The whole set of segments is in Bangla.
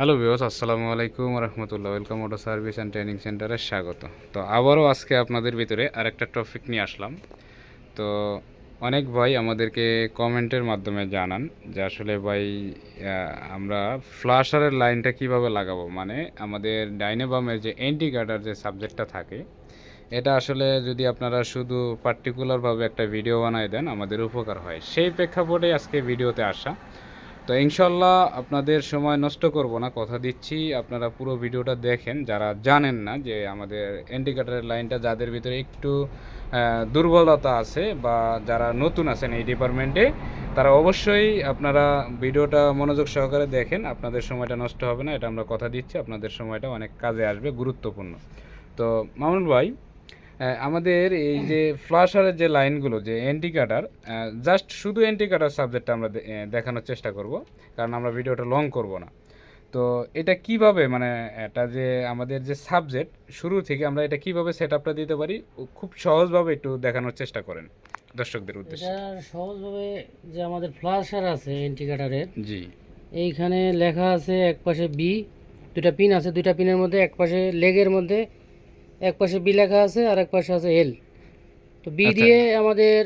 হ্যালো বিওস আসসালামু আলাইকুম রহমতুল্লাহ welcome auto service and training সেন্টারে স্বাগত। তো আবারও আজকে আপনাদের ভিতরে আরেকটা টপিক নিয়ে আসলাম। তো অনেক ভাই আমাদেরকে কমেন্টের মাধ্যমে জানান যে আসলে ভাই আমরা ফ্লাশারের লাইনটা কীভাবে লাগাবো? মানে আমাদের ডাইনে বামের যে এন্টিকাটার যে সাবজেক্টটা থাকে, এটা আসলে যদি আপনারা শুধু পার্টিকুলারভাবে একটা ভিডিও বানায় দেন, আমাদের উপকার হয়। সেই প্রেক্ষাপটে আজকে ভিডিওতে আসা। তো ইনশাল্লাহ আপনাদের সময় নষ্ট করব না, কথা দিচ্ছি। আপনারা পুরো ভিডিওটা দেখেন, যারা জানেন না যে আমাদের ইন্ডিকেটারের লাইনটা যাদের ভিতরে একটু দুর্বলতা আছে বা যারা নতুন আছেন এই ডিপার্টমেন্টে, তারা অবশ্যই আপনারা ভিডিওটা মনোযোগ সহকারে দেখেন। আপনাদের সময়টা নষ্ট হবে না, এটা আমরা কথা দিচ্ছি। আপনাদের সময়টা অনেক কাজে আসবে, গুরুত্বপূর্ণ। তো মামুন ভাই আমাদের এই যে ফ্লাশারের যে লাইনগুলো যে এন্টিকাটার জাস্ট শুধু এন্টিকাটার সাবজেক্টটা আমরা দেখানোর চেষ্টা করব কারণ আমরা ভিডিওটা লং করব না। তো এটা কীভাবে মানে এটা যে আমাদের যে সাবজেক্ট শুরু থেকে আমরা এটা কীভাবে সেট আপটা দিতে পারি খুব সহজভাবে একটু দেখানোর চেষ্টা করেন দর্শকদের উদ্দেশ্যে। সহজভাবে যে আমাদের ফ্লাশার আছে ইন্ডিকেটারের জি। এইখানে লেখা আছে এক পাশে বি দুটা পিন আছে দুইটা পিনের মধ্যে এক পাশে লেগের মধ্যে এক পাশে বি লেখা আছে আর এক পাশে আছে এল। তো বি আচ্ছা। দিয়ে আমাদের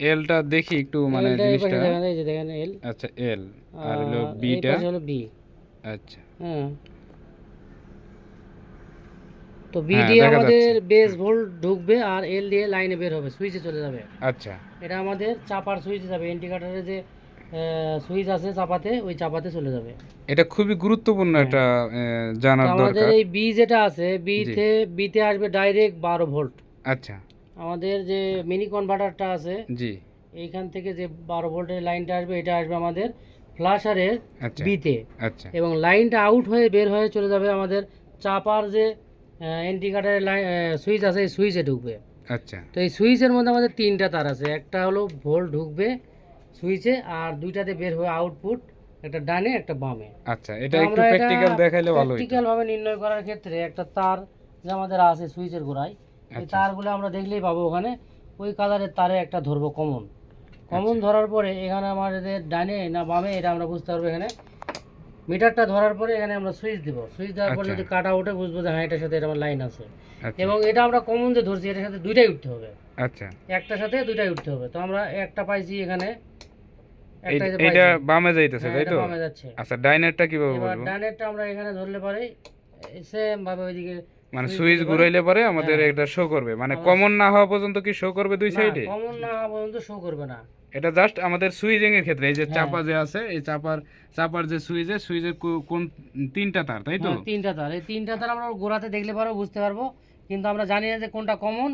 এলটা দেখি একটু মানে জিনিসটা। দেখেন এই যে দেখেন এল। আচ্ছা এল। আর হলো বিটা? হলো বি। আচ্ছা। হ্যাঁ। তো বি হ্যাঁ, দিয়ে আমাদের বেস ভোল্ট ঢুকবে আর এল দিয়ে লাইনে বের হবে সুইচে চলে যাবে। আচ্ছা। এটা আমাদের চাপার সুইচে যাবে ইন্ডিকেটারে যে সুইচ আছে চাপাতে ওই চাপাতে চলে যাবে। এটা খুবই গুরুত্বপূর্ণ একটা জানার তো আমাদের এই বি যেটা আছে বিতে বিতে আসবে ডাইরেক্ট বারো ভোল্ট আচ্ছা। আমাদের যে মিনি কনভার্টারটা আছে জি। এইখান থেকে যে বারো ভোল্টের লাইনটা আসবে এটা আসবে আমাদের ফ্লাশারের আচ্ছা। বিতে আচ্ছা। এবং লাইনটা আউট হয়ে বের হয়ে চলে যাবে আমাদের চাপার যে ইন্ডিকেটারের লাইন সুইচ আছে এই সুইচে ঢুকবে। আচ্ছা। তো এই সুইচের মধ্যে আমাদের তিনটা তার আছে একটা হলো ভোল্ট ঢুকবে সুইচে আর দুইটাতে বের হয়ে আউটপুট একটা ডানে একটা বামে। আচ্ছা এটা একটু প্র্যাকটিক্যাল দেখাইলে ভালো প্র্যাকটিক্যাল ভাবে নির্ণয় করার ক্ষেত্রে একটা তার যে আমাদের আছে সুইচের গোড়ায় এই আচ্ছা। তারগুলো আমরা দেখলেই পাবো ওখানে ওই কালারের তারে একটা ধরবো কমন কমন। ধরার পরে এখানে আমাদের ডানে না বামে এটা আমরা বুঝতে পারব এখানে। মিটারটা ধরার পরে এখানে আমরা সুইচ দিব। সুইচ দেওয়ার পরে আচ্ছা। যদি কাটা উঠে বুঝব যে হ্যাঁ এটার সাথে এটা আমার লাইন আছে। আচ্ছা। এবং এটা আমরা কমন যে ধরছি এটার সাথে দুইটাই উঠতে হবে। আচ্ছা। একটার সাথে দুইটাই উঠতে হবে। তো আমরা একটা পাইছি এখানে এইটা বামে যাইতেছে হ্যাঁ, তাই তো? বামে যাচ্ছে। আচ্ছা ডাইনারটা কীভাবে বলব আমরা এখানে ধরলে পারে সেম ভাবে ওইদিকে মানে সুইচ ঘুরাইলে পরে আমাদের হ্যাঁ। এটা শো করবে। মানে কমন না হওয়া পর্যন্ত কি শো করবে দুই সাইডে কমন না হওয়া পর্যন্ত শো করবে না। এটা জাস্ট আমাদের সুইচিং এর ক্ষেত্রে এই যে হ্যাঁ। চাপা যে আছে এই চাপার চাপার যে সুইচে সুইচের কোন তিনটা তার তাই তো? তিনটা তার। এই তিনটা তার আমরা গোড়াতে দেখলে পারব বুঝতে পারব। কিন্তু আমরা জানি না যে কোনটা কমন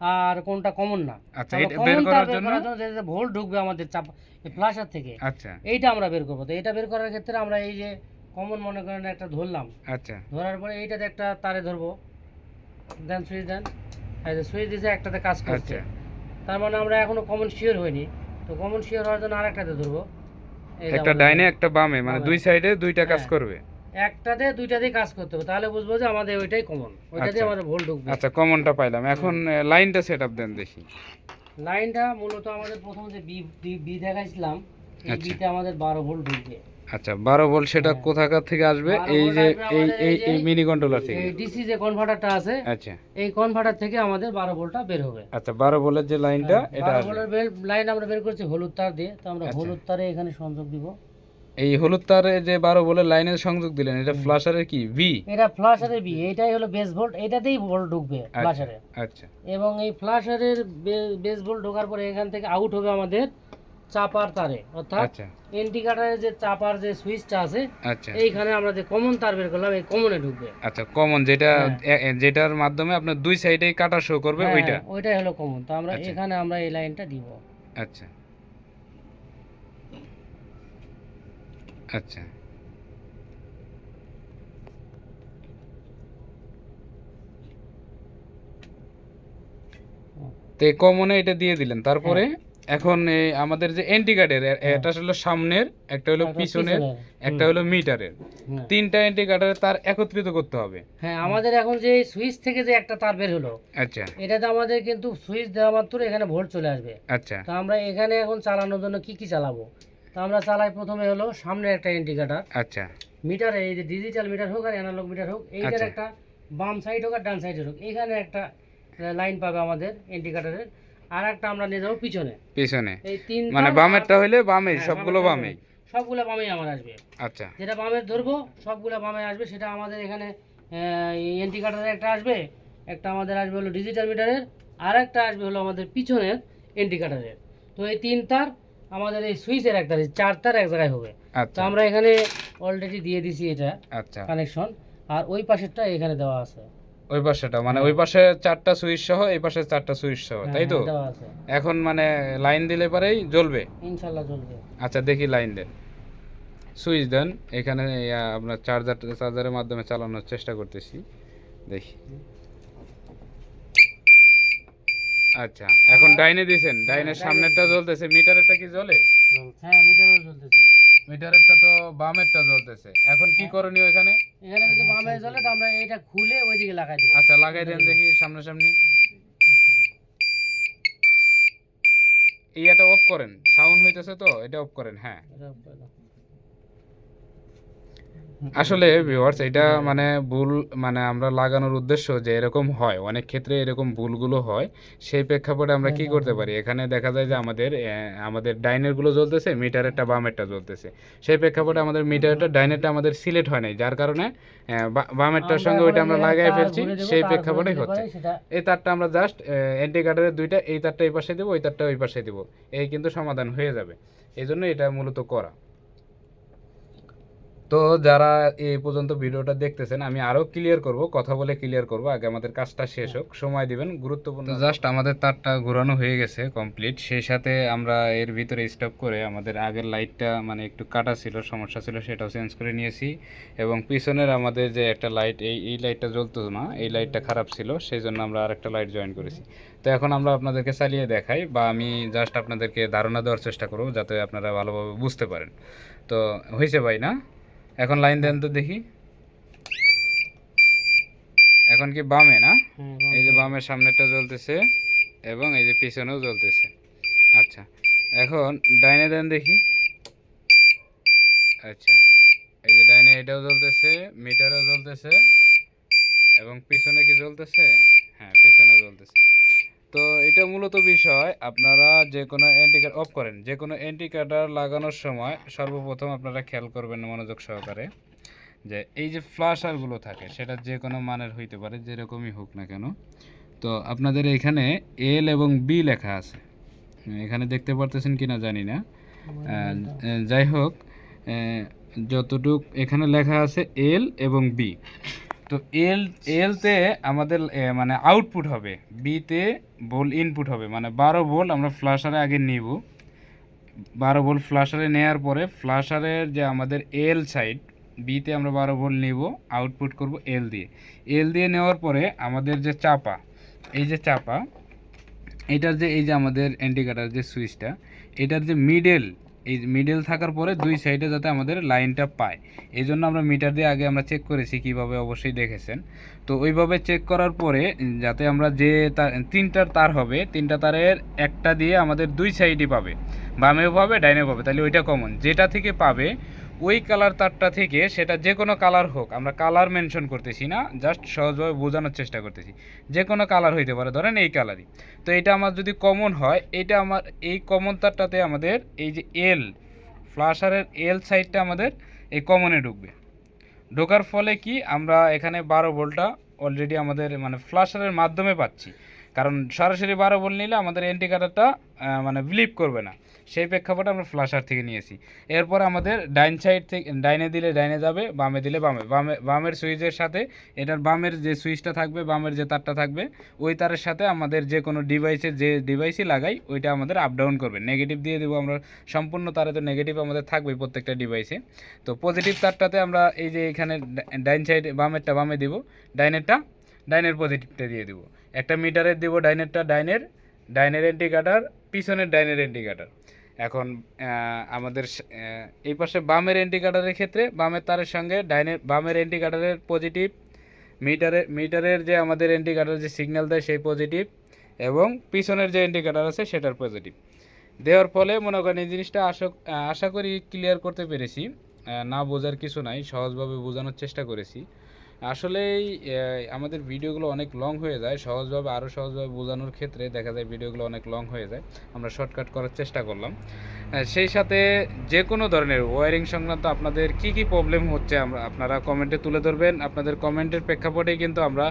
আর কোনটা কমন না। আচ্ছা, এটা বের করার জন্য? করার জন্য ভোল্ট ঢুকবে আমাদের চাপ ফ্লাশার থেকে আচ্ছা। এইটা আমরা বের করব। তো এটা বের করার ক্ষেত্রে আমরা এই যে কমন মনে করেন একটা ধরলাম। আচ্ছা। ধরার পরে এইটাতে একটা তারে ধরবো। দেন সুইচ দেন সুইচ দিয়েছে একটাতে কাজ করছে। আচ্ছা। তার মানে আমরা এখনও কমন শিওর হইনি তো কমন শিওর হওয়ার জন্য আরেকটাতে ধরবো। একটা ডাইনে একটা বামে মানে দুই সাইডে দুইটা কাজ হ্যাঁ। করবে। একটাতে দুইটাতেই কাজ করতে হবে তাহলে বুঝব যে আমাদের ওইটাই কমন ওইটাতে আচ্ছা। আমাদের ভোল্ট ঢুকবে। আচ্ছা কমনটা পাইলাম। এখন লাইনটা সেট আপ দেন দেখি। লাইনটা মূলত আমাদের প্রথম যে বি বি- দেখাইছিলাম এই আচ্ছা। বিতে আমাদের বারো ভোল্ট ঢুকবে। আচ্ছা বারো ভোল্ট সেটা হ্যাঁ। কোথাকার থেকে আসবে? এই যে এই এই মিনি কন্ট্রোলার থেকে। এই ডিসি যে কনভার্টারটা আছে আচ্ছা। এই কনভার্টার থেকে আমাদের বারো ভোল্টটা বের হবে। আচ্ছা বারো ভোল্টের যে লাইনটা এটা বারো ভোল্টের লাইন আমরা বের করছি হলুদ তার দিয়ে তো আমরা আচ্ছা। হলুদ তারে এখানে সংযোগ দিব। এই হলুদ তারে যে বারো ভোল্টের লাইনের সংযোগ দিলেন এটা ফ্লাশারের কি? ভি এটা ফ্লাশারের বি এটাই হলো বেস ভোল্ট এটাতেই ভোল্ট ঢুকবে আচ্ছা ফ্লাশারে আচ্ছা। এবং এই ফ্লাশারের বেস ভোল্ট ঢোকার পরে এখান থেকে আউট হবে আমাদের চাপার তারে অর্থাৎ আচ্ছা। ইন্ডিকেটারের যে চাপার যে সুইচটা আছে আচ্ছা। এইখানে আমরা যে কমন তার বের করলাম এই কমনে ঢুকবে। আচ্ছা কমন যেটা হ্যাঁ। যেটার মাধ্যমে আপনার দুই সাইডেই কাটা শো করবে হ্যাঁ, ওইটা? ওইটাই হলো কমন তো আমরা আচ্ছা। এখানে আমরা এই লাইনটা দিব। আচ্ছা। আচ্ছা। তো কমনে এটা দিয়ে দিলেন। তারপরে এখন আমাদের যে এন্টিকার্ডের এটা হলো সামনের একটা হলো পিছনের পিছনের, একটা হলো মিটারের। হ্যাঁ। তিনটা এন্টিকার্ডের তার একত্রিত করতে হবে। হ্যাঁ আমাদের এখন যে সুইচ থেকে যে একটা তার বের হলো আচ্ছা। এটাতে আমাদের কিন্তু সুইচ দেওয়া মাত্র এখানে ভোল্ট চলে আসবে। আচ্ছা। তো আমরা এখানে এখন চালানোর জন্য কি কি চালাবো? তো আমরা চালাই প্রথমে হলো সামনে একটা ইন্ডিকেটার আচ্ছা। মিটারে এই যে ডিজিটাল মিটার হোক আর অ্যানালগ মিটার হোক এইটার আচ্ছা। একটা বাম সাইড হোক আর ডান সাইডের হোক এখানে একটা লাইন পাবে আমাদের ইন্ডিকেটারের আর একটা আমরা নিয়ে যাব পিছনে। পিছনে। এই তিন মানে বামেরটা হইলে বামে হ্যাঁ, সবগুলো বামে। সবগুলো বামেই আমার আসবে। আচ্ছা। যেটা বামের ধরবো সবগুলো বামে আসবে সেটা আমাদের এখানে ইন্ডিকেটারের একটা আসবে একটা আমাদের আসবে হলো ডিজিটাল মিটারের আর একটা আসবে হলো আমাদের পিছনের ইন্ডিকেটারের তো এই তিন তার আমাদের এই সুইচের একটা চার তার এক জায়গায় হবে। তো আচ্ছা আমরা এখানে অলরেডি দিয়ে দিছি এটা আচ্ছা। কানেকশন আর ওই পাশেরটা এখানে দেওয়া আছে। ওই পাশেটা মানে ওই পাশে চারটা সুইচ সহ এই পাশে চারটা সুইচ সহ হ্যাঁ, তাই তো? হ্যাঁ, এখন মানে লাইন দিলে পরেই জ্বলবে? ইনশাল্লাহ চলবে আচ্ছা দেখি লাইন দেন। সুইচ দেন এখানে আপনার চার্জার চার্জারের মাধ্যমে চালানোর চেষ্টা করতেছি। দেখি। আচ্ছা এখন ডাইনে দিছেন ডাইনের সামনেরটা জ্বলতেছে মিটারেরটা কি জ্বলে? হ্যাঁ মিটারও চলতেছে মিটারেরটা তো বামেরটা জ্বলতেছে। এখন কি করণীয় এখানে? এখানে যদি বামে চলে তো আমরা এটা খুলে ওইদিকে লাগাই দেবো। আচ্ছা লাগাই দেন দেখি সামনাসামনি। ইয়াটা অফ করেন। সাউন্ড হইতেছে তো এটা অফ করেন হ্যাঁ। আসলে ভিউয়ার্স এটা মানে ভুল মানে আমরা লাগানোর উদ্দেশ্য যে এরকম হয়। অনেক ক্ষেত্রে এরকম ভুলগুলো হয়। সেই প্রেক্ষাপটে আমরা কি করতে পারি? এখানে দেখা যায় যে আমাদের আমাদের ডাইনেরগুলো জ্বলতেছে মিটারেরটা বামেরটা জ্বলতেছে। সেই প্রেক্ষাপটে আমাদের মিটারেরটা ডাইনেরটা আমাদের সিলেক্ট হয় নাই। যার কারণে বামেরটার সঙ্গে ওইটা আমরা লাগাই ফেলছি। সেই প্রেক্ষাপটেই হচ্ছে। এই তারটা আমরা জাস্ট অ্যান্টিকাটারের দুইটা এই তারটা এই পাশে দেবো ওই তারটা ওই পাশে দেবো। এই কিন্তু সমাধান হয়ে যাবে। এই জন্য এটা মূলত করা। তো যারা এই পর্যন্ত ভিডিওটা দেখতেছেন আমি আরও ক্লিয়ার করব কথা বলে ক্লিয়ার করব। আগে আমাদের কাজটা শেষ হোক সময় দিবেন গুরুত্বপূর্ণ জাস্ট আমাদের তারটা ঘোরানো হয়ে গেছে কমপ্লিট সেই সাথে আমরা এর ভিতরে স্টপ করে আমাদের আগের লাইটটা মানে একটু কাটা ছিল সমস্যা ছিল সেটাও চেঞ্জ করে নিয়েছি। এবং পিছনের আমাদের যে একটা লাইট এই এই লাইটটা জ্বলতো না এই লাইটটা খারাপ ছিল সেই জন্য আমরা আরেকটা লাইট জয়েন করেছি। তো এখন আমরা আপনাদেরকে চালিয়ে দেখাই বা আমি জাস্ট আপনাদেরকে ধারণা দেওয়ার চেষ্টা করব যাতে আপনারা ভালোভাবে বুঝতে পারেন। তো হয়েছে ভাই না? এখন লাইন দেন তো দেখি। এখন কি বামে না? হ্যাঁ, এই যে বামের সামনেরটা জ্বলতেছে এবং এই যে পিছনেও জ্বলতেছে। আচ্ছা এখন ডাইনে দেন দেখি। আচ্ছা এই যে ডাইনে এটাও জ্বলতেছে মিটারও জ্বলতেছে এবং পিছনে কি জ্বলতেছে? হ্যাঁ পিছনেও জ্বলতেছে। তো এটা মূলত বিষয়, আপনারা যে কোনো এন্টিকার অফ করেন যে কোনো এন্টিকাটার লাগানোর সময় সর্বপ্রথম আপনারা খেয়াল করবেন মনোযোগ সহকারে যে এই যে ফ্লাশারগুলো থাকে, সেটা যে কোনো মানের হইতে পারে, যেরকমই হোক না কেন। তো আপনাদের এখানে এল এবং বি লেখা আছে। এখানে দেখতে পারতেছেন কি না জানি না। যাই হোক যতটুক এখানে লেখা আছে এল এবং বি তো এল এলতে আমাদের মানে আউটপুট হবে। বিতে বোল ইনপুট হবে। মানে বারো বোল আমরা ফ্লাশারে আগে নিব। বারো বোল ফ্লাশারে নেওয়ার পরে ফ্লাশারের যে আমাদের এল সাইড বিতে আমরা বারো ভোল্ট নিব আউটপুট করব এল দিয়ে। এল দিয়ে নেওয়ার পরে আমাদের যে চাপা, এই যে চাপা, এটার যে, এই যে আমাদের অ্যান্টিকাটার যে সুইচটা এটার যে মিডল এই মিডল থাকার পরে দুই সাইডে যাতে আমাদের লাইনটা পায়। এই জন্য আমরা মিটার দিয়ে আগে আমরা চেক করেছি কীভাবে অবশ্যই দেখেছেন। তো ওইভাবে চেক করার পরে যাতে আমরা যে তার, তিনটার তার হবে, তিনটা তারের একটা দিয়ে আমাদের দুই সাইডই পাবে। বামেও পাবে, ডাইনেও পাবে। তাহলে ওইটা কমন যেটা থেকে পাবে ওই কালার তারটা থেকে সেটা যে কোনো কালার হোক, আমরা কালার মেনশন করতেছি না জাস্ট সহজভাবে বোঝানোর চেষ্টা করতেছি। যে কোনো কালার হইতে পারে, ধরেন এই কালারই তো এটা আমার যদি কমন হয়, এটা আমার, এই কমন তারটাতে আমাদের এই যে এল ফ্লাশারের এল সাইডটা আমাদের এই কমনে ঢুকবে। ঢোকার ফলে কি, আমরা এখানে বারো ভোল্টটা অলরেডি আমাদের মানে ফ্লাশারের মাধ্যমে পাচ্ছি। কারণ সরাসরি বারো ভোল্ট নিলে আমাদের এন্টিকাটারটা মানে বিলিভ করবে না। সেই প্রেক্ষাপটে আমরা ফ্লাশার থেকে নিয়েছি। এরপর আমাদের ডাইন সাইড থেকে, ডাইনে দিলে ডাইনে যাবে, বামে দিলে বামে। বামে, বামের সুইচের সাথে এটার বামের যে সুইচটা থাকবে, বামের যে তারটা থাকবে, ওই তারের সাথে আমাদের যে কোনো ডিভাইসে যে ডিভাইসই লাগাই, ওইটা আমাদের আপ ডাউন করবে। নেগেটিভ দিয়ে দেবো আমরা, সম্পূর্ণ তারে তো নেগেটিভ আমাদের থাকবেই প্রত্যেকটা ডিভাইসে তো পজিটিভ তারটাতে আমরা এই যে এখানে ডাইন সাইডে বামেরটা বামে দিব, ডাইনেরটা ডাইনের পজিটিভটা দিয়ে দিব। একটা মিটারের দিব ডাইনেরটা ডাইনের ডাইনের এন্টিকাটার পিছনের ডাইনের এন্টিকাটার এখন আমাদের এই পাশে বামের এন্টিকাটারের ক্ষেত্রে, বামের তারের সঙ্গে ডাইনের বামের এন্টিকাটারের পজিটিভ মিটারের মিটারের যে আমাদের ইন্ডিকেটার যে সিগন্যাল দেয় সেই পজিটিভ এবং পিছনের যে ইন্ডিকেটার আছে সেটার পজিটিভ দেওয়ার ফলে মনে করেন এই জিনিসটা আশা করি ক্লিয়ার করতে পেরেছি। না বোঝার কিছু নাই, সহজভাবে বোঝানোর চেষ্টা করেছি। আসলেই আমাদের ভিডিওগুলো অনেক লং হয়ে যায়। সহজভাবে আরও সহজভাবে বোঝানোর ক্ষেত্রে দেখা যায় ভিডিওগুলো অনেক লং হয়ে যায়। আমরা শর্টকাট করার চেষ্টা করলাম। সেই সাথে যে কোনো ধরনের ওয়ারিং সংক্রান্ত আপনাদের কি কি প্রবলেম হচ্ছে আমরা, আপনারা কমেন্টে তুলে ধরবেন। আপনাদের কমেন্টের প্রেক্ষাপটেই কিন্তু আমরা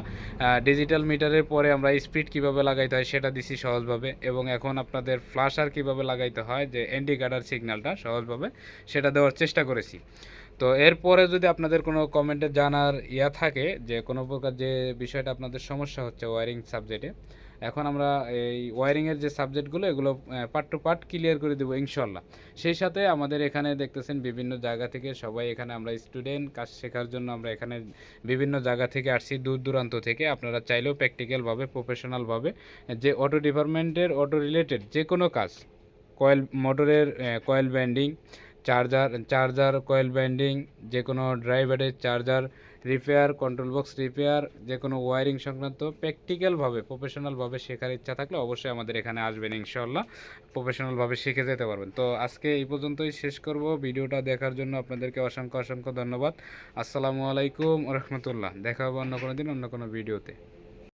ডিজিটাল মিটারের পরে আমরা স্পিড কীভাবে লাগাইতে হয় সেটা দিছি সহজভাবে। এবং এখন আপনাদের ফ্লাশার কীভাবে লাগাইতে হয়, যে ইন্ডিকেটার সিগন্যালটা সহজভাবে সেটা দেওয়ার চেষ্টা করেছি। তো এরপরে যদি আপনাদের কোনো কমেন্টে জানার ইয়া থাকে যে কোনো প্রকার যে বিষয়টা আপনাদের সমস্যা হচ্ছে ওয়ারিং সাবজেক্টে এখন আমরা এই ওয়ারিংয়ের যে সাবজেক্টগুলো এগুলো পার্ট টু পার্ট ক্লিয়ার করে দেবো ইনশাল্লাহ সেই সাথে আমাদের এখানে দেখতেছেন বিভিন্ন জায়গা থেকে সবাই এখানে আমরা স্টুডেন্ট কাজ শেখার জন্য আমরা এখানে বিভিন্ন জায়গা থেকে আসছি দূর দূরান্ত থেকে। আপনারা চাইলেও প্র্যাকটিক্যালভাবে প্রফেশনালভাবে যে অটো ডিপার্টমেন্টের অটো রিলেটেড যে কোনো কাজ কয়েল মোটরের coil binding charger charger coil binding যে কোনো ড্রাইভারের charger repair control box repair যে কোনো ওয়ারিং সংক্রান্ত প্র্যাকটিক্যালভাবে প্রফেশনালভাবে শেখার ইচ্ছা থাকলে অবশ্যই আমাদের এখানে আসবেন ইনশাল্লাহ প্রফেশনালভাবে শিখে যেতে পারবেন। তো আজকে এই পর্যন্তই শেষ করব। ভিডিওটা দেখার জন্য আপনাদেরকে অসংখ্য অসংখ্য ধন্যবাদ। আসসালামু আলাইকুম রহমতুল্লাহ। দেখা হবে অন্য কোনো দিন, অন্য কোনো ভিডিওতে।